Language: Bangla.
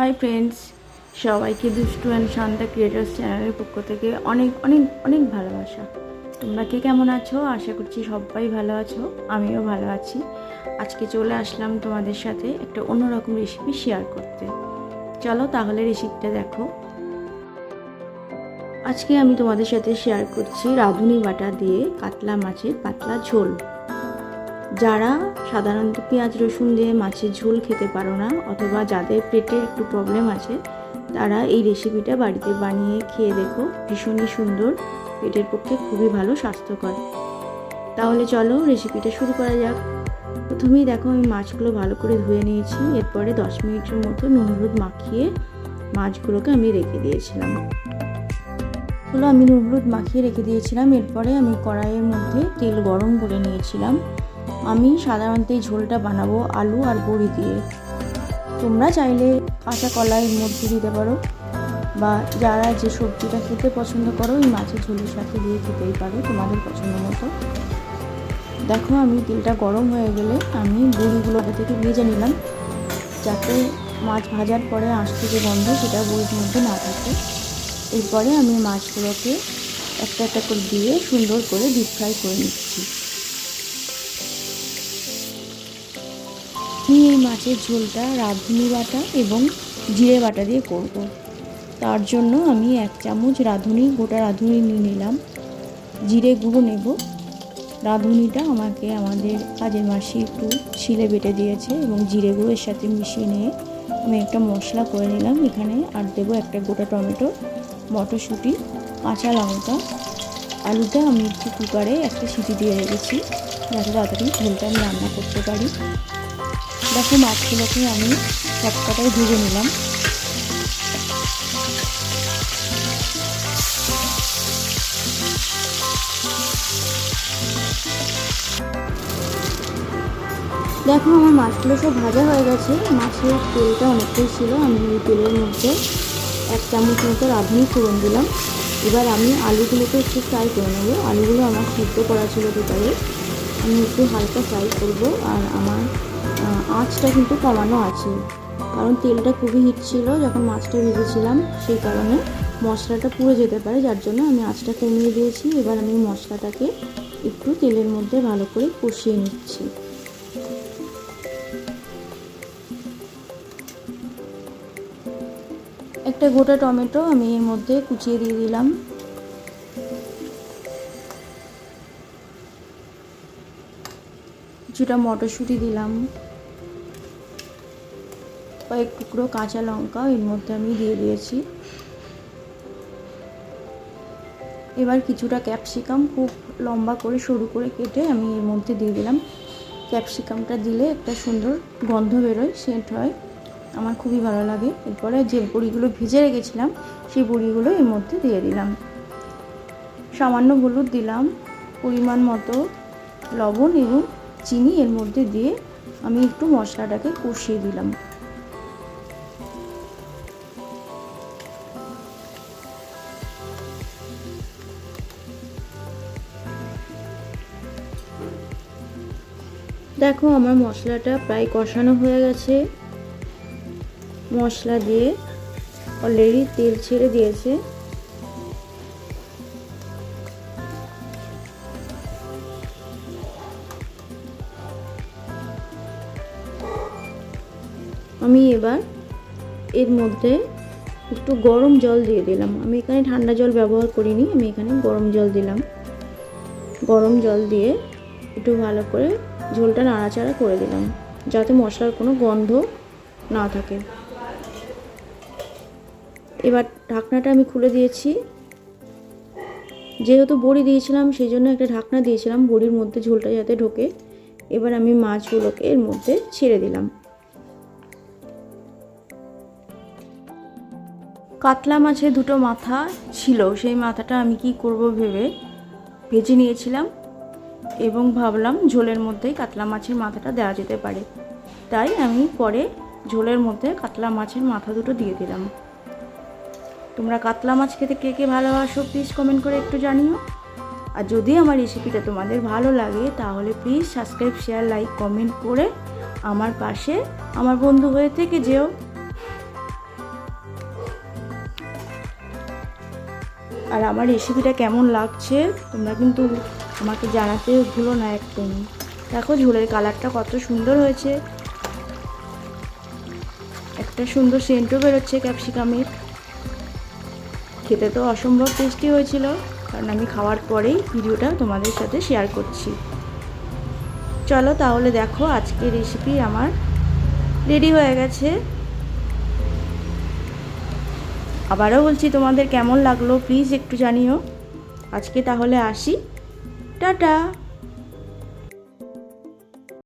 হাই ফ্রেন্ডস সবাইকে দুষ্টু অ্যান্ড শান্তা ক্রিয়েটার্স চ্যানেলের পক্ষ থেকে অনেক অনেক অনেক ভালোবাসা। তোমরা কে কেমন আছো? আশা করছি সবাই ভালো আছো, আমিও ভালো আছি। আজকে চলে আসলাম তোমাদের সাথে একটা অন্যরকম রেসিপি শেয়ার করতে। চলো তাহলে রেসিপিটা দেখো। আজকে আমি তোমাদের সাথে শেয়ার করছি রাঁধুনি বাটা দিয়ে কাতলা মাছের পাতলা ঝোল। যারা সাধারণত পেঁয়াজ, রসুন দিয়ে মাছের ঝোল খেতে পারো না অথবা যাদের পেটের একটু প্রবলেম আছে, তারা এই রেসিপিটা বাড়িতে বানিয়ে খেয়ে দেখো। ভীষণই সুন্দর। পেটের পক্ষে খুবই ভালো, স্বাস্থ্যকর। তাহলে চলো রেসিপিটা শুরু করা যাক। প্রথমেই দেখো আমি মাছগুলো ভালো করে ধুয়ে নিয়েছি। এরপরে দশ মিনিটের মতো নুন হলুদ মাখিয়ে মাছগুলোকে আমি রেখে দিয়েছিলাম। হলো আমি নুন হলুদ মাখিয়ে রেখে দিয়েছিলাম। এরপরে আমি কড়াইয়ের মধ্যে তেল গরম করে নিয়েছিলাম। আমি সাধারণত এই ঝোলটা বানাবো আলু আর বড়ি দিয়ে। তোমরা চাইলে কাঁচা কলাইয়ের মধ্যে দিতে পারো, বা যারা যে সবজিটা খেতে পছন্দ করো ওই মাছের ঝোলের সাথে দিয়ে খেতেই পারো তোমাদের পছন্দ মতো। দেখো আমি তেলটা গরম হয়ে গেলে আমি বড়িগুলো থেকে ভেজে নিলাম, যাতে মাছ ভাজার পরে আসতে যে গন্ধ সেটা বড়ির মধ্যে না থাকে। এরপরে আমি মাছগুলোকে একটা একটা করে দিয়ে সুন্দর করে ডিপ ফ্রাই করে নিচ্ছি। আমি এই মাছের ঝোলটা রাঁধুনি বাটা এবং জিরে বাটা দিয়ে করব। তার জন্য আমি এক চামচ রাঁধুনি, গোটা রাঁধুনি নিয়ে নিলাম। জিরে গুঁড়ো নেব। রাঁধুনিটা আমাকে আমাদের কাজের মাসি একটু শিলে বেটে দিয়েছে এবং জিরে গুঁড়োর সাথে মিশিয়ে নিয়ে আমি একটা মশলা করে নিলাম। এখানে আর দেবো একটা গোটা টমেটো, মটরশুঁটি, কাঁচা লঙ্কা। আলুটা আমি একটু কুকারে একটা সিটি দিয়ে রেখেছি যাতে তাড়াতাড়ি ঝোলটা আমি রান্না করতে পারি। দেখো মাছগুলোকে আমি সবকটাই ভেজে নিলাম। দেখো আমার মাছগুলো সব ভাজা হয়ে গেছে। মাছের তেলটা অনেকটাই ছিল, আমি ওই তেলের মধ্যে এক চামচ মতো রাঁধুনি ফোড়ন দিলাম। এবার আমি আলুগুলোকে একটু ফ্রাই করে নেব। আলুগুলো আমার সিদ্ধ করা ছিল দুটারে আমি একটু হালকা ফ্রাই করব আর আমার আঁচটা কিন্তু কমানো আছে। কারণ তেলটা খুবই হিট ছিল, যখন মাছটা ভেজেছিলাম, সেই কারণে মশলাটা পুড়ে যেতে পারে, যার জন্য আমি আঁচটা কমিয়ে দিয়েছি। এবার আমি মশলাটাকে একটু তেলের মধ্যে ভালো করে কষিয়ে নিচ্ছি। একটা গোটা টমেটো আমি এর মধ্যে কুচিয়ে দিয়ে দিলাম। কিছুটা মটরশুঁটি দিলাম। কয়েক টুকরো কাঁচা লঙ্কা এর মধ্যে আমি দিয়ে দিয়েছি। এবার কিছুটা ক্যাপসিকাম খুব লম্বা করে সরু করে কেটে আমি এর মধ্যে দিয়ে দিলাম। ক্যাপসিকামটা দিলে একটা সুন্দর গন্ধ বেরোয়, সেন্ট হয়। আমার খুবই ভালো লাগে। এরপরে যে বড়িগুলো ভেজে রেখেছিলাম, সেই বড়িগুলো এর মধ্যে দিয়ে দিলাম। সামান্য হলুদ দিলাম, পরিমাণ মতো লবণ এবং চিনি এর মধ্যে দিয়ে আমি একটু মশলাটাকে কষিয়ে দিলাম। দেখো আমার মশলাটা প্রায় কষানো হয়ে গেছে। মশলা দিয়ে অলরেডি তেল ছেড়ে দিয়েছে। আমি এবার এর মধ্যে একটু গরম জল দিয়ে দিলাম। আমি এখানে ঠান্ডা জল ব্যবহার করিনি, আমি এখানে গরম জল দিলাম। গরম জল দিয়ে একটু ভালো করে ঝোলটা নাড়াচাড়া করে দিলাম, যাতে মশলার কোনো গন্ধ না থাকে। এবার ঢাকনাটা আমি খুলে দিয়েছি। যেহেতু বড়ি দিয়েছিলাম, সেই জন্য একটা ঢাকনা দিয়েছিলাম, বড়ির মধ্যে ঝোলটা যাতে ঢোকে। এবার আমি মাছগুলোকে এর মধ্যে ছেড়ে দিলাম। কাতলা মাছের দুটো মাথা ছিল, সেই মাথাটা আমি কি করব ভেবে ভেজে নিয়েছিলাম। এবং ভাবলাম ঝোলের মধ্যেই কাতলা মাছের মাথাটা দেওয়া যেতে পারে। তাই আমি পরে ঝোলের মধ্যে কাতলা মাছের মাথা দুটো দিয়ে দিলাম। তোমরা কাতলা মাছ খেতে কে কে ভালোবাসো প্লিজ কমেন্ট করে একটু জানিও। আর যদি আমার রেসিপিটা তোমাদের ভালো লাগে, তাহলে please subscribe share like comment করে আমার পাশে আমার বন্ধু হয়ে থেকে যেও। আর আমার রেসিপিটা কেমন লাগছে, তোমরা কিন্তু আমাকে জানাতে ভুলো না একদম। দেখো ঝোলের কালারটা কত সুন্দর হয়েছে। একটা সুন্দর সেন্টও বেরোচ্ছে ক্যাপসিকামের। খেতে তো অসম্ভব টেস্টি হয়েছিল, কারণ আমি খাওয়ার পরেই ভিডিওটা তোমাদের সাথে শেয়ার করছি। চলো তাহলে দেখো আজকের রেসিপি আমার রেডি হয়ে গেছে। আবারও বলছি তোমাদের কেমন লাগল প্লিজ একটু জানিও। আজকে তাহলে আসি। টাটা